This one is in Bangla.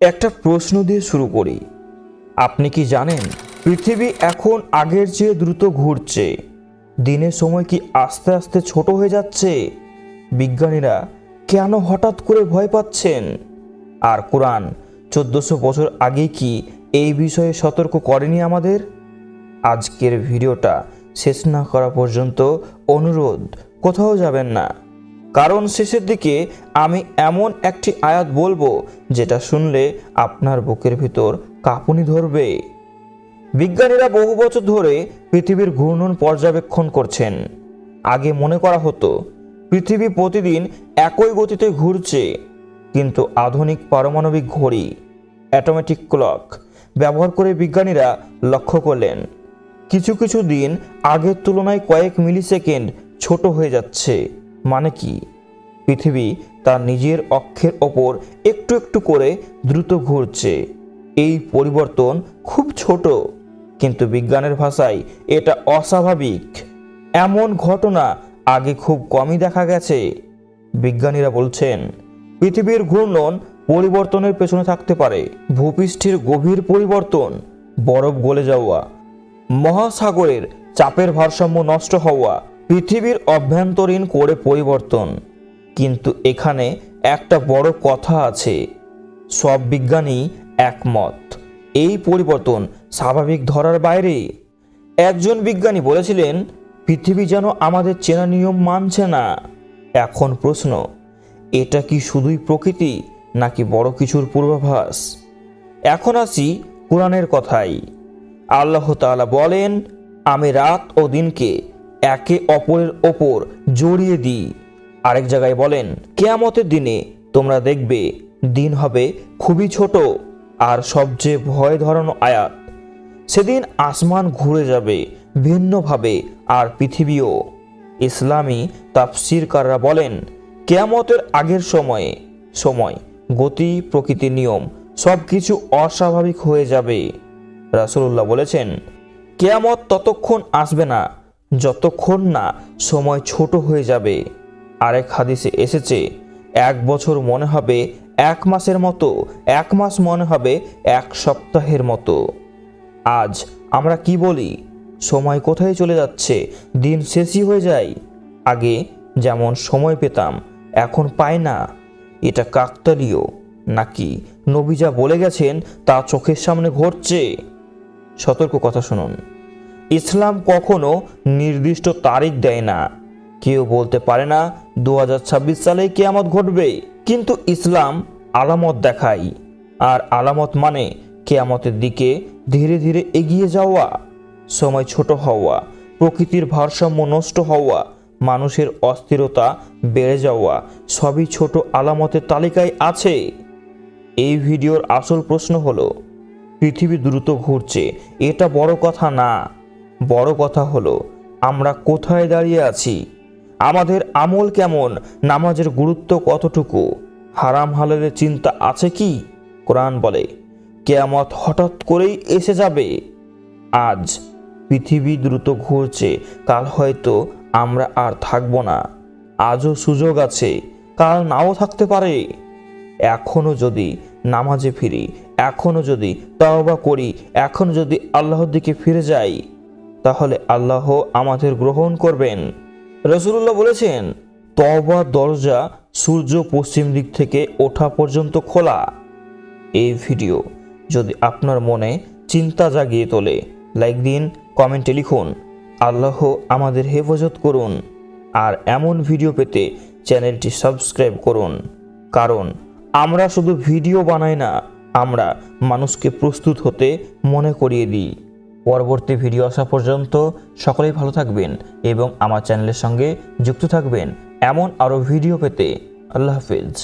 একটা প্রশ্ন দিয়ে শুরু করি। আপনি কি জানেন, পৃথিবী এখন আগের চেয়ে দ্রুত ঘুরছে। দিনের সময় কি আস্তে আস্তে ছোট হয়ে যাচ্ছে? বিজ্ঞানীরা কেন হঠাৎ করে ভয় পাচ্ছেন? আর কোরআন চোদ্দশো বছর আগে কি এই বিষয়ে সতর্ক করেনি আমাদের? আজকের ভিডিওটা শেষ না করা পর্যন্ত অনুরোধ, কোথাও যাবেন না। কারণ শেষের দিকে আমি এমন একটি আয়াত বলব, যেটা শুনলে আপনার বুকের ভিতর কাঁপুনি ধরবে। বিজ্ঞানীরা বহু বছর ধরে পৃথিবীর ঘূর্ণন পর্যবেক্ষণ করছেন। আগে মনে করা হতো, পৃথিবী প্রতিদিন একই গতিতে ঘুরছে, কিন্তু আধুনিক পারমাণবিক ঘড়ি, অ্যাটোমেটিক ক্লক ব্যবহার করে বিজ্ঞানীরা লক্ষ্য করলেন, কিছু কিছু দিন আগের তুলনায় কয়েক মিলি সেকেন্ড ছোট হয়ে যাচ্ছে। মানে কি? পৃথিবী তার নিজের অক্ষের ওপর একটু একটু করে দ্রুত ঘুরছে। এই পরিবর্তন খুব ছোট, কিন্তু বিজ্ঞানের ভাষায় এটা অস্বাভাবিক। এমন ঘটনা আগে খুব কমই দেখা গেছে। বিজ্ঞানীরা বলছেন, পৃথিবীর ঘূর্ণন পরিবর্তনের পেছনে থাকতে পারে। ভূপৃষ্ঠের গভীর পরিবর্তন, বরফ গলে যাওয়া, মহাসাগরের চাপের ভারসাম্য নষ্ট হওয়া পৃথিবীর অভ্যন্তরীণ করে পরিবর্তন। কিন্তু এখানে একটা বড় কথা আছে, সব বিজ্ঞানী একমত। এই পরিবর্তন স্বাভাবিক ধরার বাইরে। একজন বিজ্ঞানী বলেছিলেন, পৃথিবী যেন আমাদের চেনা নিয়ম মানছে না। এখন প্রশ্ন, এটা কি শুধুই প্রকৃতি, নাকি বড় কিছুর পূর্বাভাস? এখন আসি কোরআনের কথাই আল্লাহ তালা বলেন, আমি রাত ও দিনকে একে অপরের ওপর জড়িয়ে দিই। আরেক জায়গায় বলেন, কেয়ামতের দিনে তোমরা দেখবে দিন হবে খুবই ছোট আর সবচেয়ে ভয় ধরানো আয়াত। সেদিন আসমান ঘুরে যাবে ভিন্নভাবে আর পৃথিবীও। ইসলামী তাফসিরকাররা বলেন, কেয়ামতের আগের সময়ে, সময়, গতি প্রকৃতির নিয়ম সব কিছু অস্বাভাবিক হয়ে যাবে। রাসূলুল্লাহ বলেছেন, কেয়ামত ততক্ষণ আসবে না যতক্ষণ না সময় ছোট হয়ে যাবে। আরেক হাদিসে এসেছে, এক বছর মনে হবে, এক মাসের মতো, এক মাস মনে হবে, এক সপ্তাহের মতো। আজ আমরা কি বলি? সময় কোথায় চলে যাচ্ছে? দিন শেষই হয়ে যায়। আগে যেমন সময় পেতাম, এখন পাই না। এটা কাকতালীয়। নাকি নবী যা বলে গেছেন তা চোখের সামনে ঘটছে? সতর্ক কথা শুনুন। ইসলাম কখনো নির্দিষ্ট তারিখ দেয় না। কেউ বলতে পারে না দু সালে কেয়ামত ঘটবে। কিন্তু ইসলাম আলামত দেখায়। আর আলামত মানে কেয়ামতের দিকে ধীরে ধীরে এগিয়ে যাওয়া, সময় ছোট হওয়া, প্রকৃতির ভারসাম্য নষ্ট হওয়া, মানুষের অস্থিরতা বেড়ে যাওয়া, সবই ছোট আলামতের তালিকায় আছে। এই ভিডিওর আসল প্রশ্ন হলো, পৃথিবী দ্রুত ঘুরছে, এটা বড় কথা না। বড় কথা হলো, আমরা কোথায় দাঁড়িয়ে আছি? আমাদের আমল কেমন? নামাজের গুরুত্ব কতটুকু? হারাম হালালের চিন্তা আছে কি? কোরআন বলে, কেয়ামত হঠাৎ করেই এসে যাবে। আজ পৃথিবী দ্রুত ঘুরছে, কাল হয়তো আমরা আর থাকব না। আজও সুযোগ আছে, কাল নাও থাকতে পারে। এখনও যদি নামাজে ফিরি এখনও যদি তওবা করি এখনও যদি আল্লাহর দিকে ফিরে যাই তাহলে আল্লাহ আমাদের গ্রহণ করবেন। রসুল্লাহ বলেছেন, তওবা দরজা সূর্য পশ্চিম দিক থেকে ওঠা পর্যন্ত খোলা। এই ভিডিও যদি আপনার মনে চিন্তা জাগিয়ে তোলে, লাইক দিন, কমেন্টে লিখুন। আল্লাহ আমাদের হেফাজত করুন। আর এমন ভিডিও পেতে চ্যানেলটি সাবস্ক্রাইব করুন। কারণ আমরা শুধু ভিডিও বানাই না, আমরা মানুষকে প্রস্তুত হতে মনে করিয়ে দিই। পরবর্তী ভিডিও আসা পর্যন্ত সকলেই ভালো থাকবেন এবং আমার চ্যানেলের সঙ্গে যুক্ত থাকবেন। এমন আরও ভিডিও পেতে আল্লাহ হাফিজ।